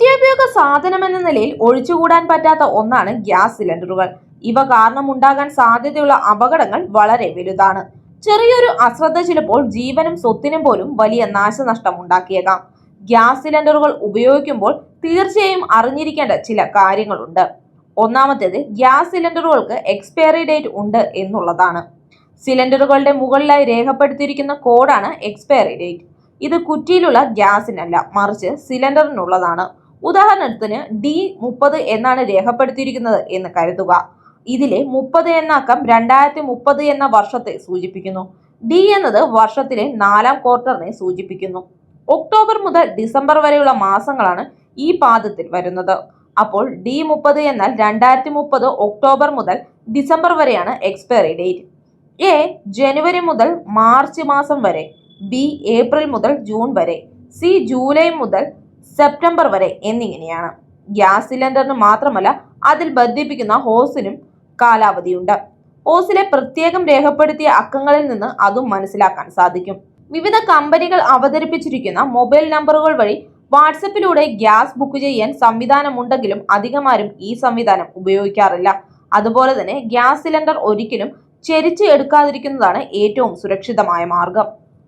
നിത്യോപയോഗ സാധനമെന്ന നിലയിൽ ഒഴിച്ചുകൂടാൻ പറ്റാത്ത ഒന്നാണ് ഗ്യാസ് സിലിണ്ടറുകൾ. ഇവ കാരണമുണ്ടാകാൻ സാധ്യതയുള്ള അപകടങ്ങൾ വളരെ വലുതാണ്. ചെറിയൊരു അശ്രദ്ധ ചിലപ്പോൾ ജീവനും സ്വത്തിനും പോലും വലിയ നാശനഷ്ടം ഉണ്ടാക്കിയേക്കാം. ഗ്യാസ് സിലിണ്ടറുകൾ ഉപയോഗിക്കുമ്പോൾ തീർച്ചയായും അറിഞ്ഞിരിക്കേണ്ട ചില കാര്യങ്ങളുണ്ട്. ഒന്നാമത്തേത് ഗ്യാസ് സിലിണ്ടറുകൾക്ക് എക്സ്പയറി ഡേറ്റ് ഉണ്ട് എന്നുള്ളതാണ്. സിലിണ്ടറുകളുടെ മുകളിലായി രേഖപ്പെടുത്തിയിരിക്കുന്ന കോഡാണ് എക്സ്പയറി ഡേറ്റ്. ഇത് കുറ്റിയിലുള്ള ഗ്യാസിനല്ല മറിച്ച് സിലിണ്ടറിനുള്ളതാണ്. ഉദാഹരണത്തിന് ഡി മുപ്പത് എന്നാണ് രേഖപ്പെടുത്തിയിരിക്കുന്നത് എന്ന് കരുതുക. ഇതിലെ മുപ്പത് എന്ന അക്കം രണ്ടായിരത്തി മുപ്പത് എന്ന വർഷത്തെ സൂചിപ്പിക്കുന്നു. ഡി എന്നത് വർഷത്തിലെ നാലാം ക്വാർട്ടറിനെ സൂചിപ്പിക്കുന്നു. ഒക്ടോബർ മുതൽ ഡിസംബർ വരെയുള്ള മാസങ്ങളാണ് ഈ പാദത്തിൽ വരുന്നത്. അപ്പോൾ ഡി മുപ്പത് എന്നാൽ രണ്ടായിരത്തി മുപ്പത് ഒക്ടോബർ മുതൽ ഡിസംബർ വരെയാണ് എക്സ്പയറി ഡേറ്റ്. എ ജനുവരി മുതൽ മാർച്ച് മാസം വരെ ബി ഏപ്രിൽ മുതൽ ജൂൺ വരെ സി ജൂലൈ മുതൽ സെപ്റ്റംബർ വരെ എന്നിങ്ങനെയാണ്. ഗ്യാസ് സിലിണ്ടറിന് മാത്രമല്ല അതിൽ ബന്ധിപ്പിക്കുന്ന ഹോസിനും കാലാവധിയുണ്ട്. ഹോസിലെ പ്രത്യേകം രേഖപ്പെടുത്തിയ അക്കങ്ങളിൽ നിന്ന് അതും മനസ്സിലാക്കാൻ സാധിക്കും. വിവിധ കമ്പനികൾ അവതരിപ്പിച്ചിരിക്കുന്ന മൊബൈൽ നമ്പറുകൾ വഴി വാട്സപ്പിലൂടെ ഗ്യാസ് ബുക്ക് ചെയ്യാൻ സംവിധാനമുണ്ടെങ്കിലും അധികമാരും ഈ സംവിധാനം ഉപയോഗിക്കാറില്ല. അതുപോലെ തന്നെ ഗ്യാസ് സിലിണ്ടർ ഒരിക്കലും ചെരിച്ച് എടുക്കാതിരിക്കുന്നതാണ് ഏറ്റവും സുരക്ഷിതമായ മാർഗം.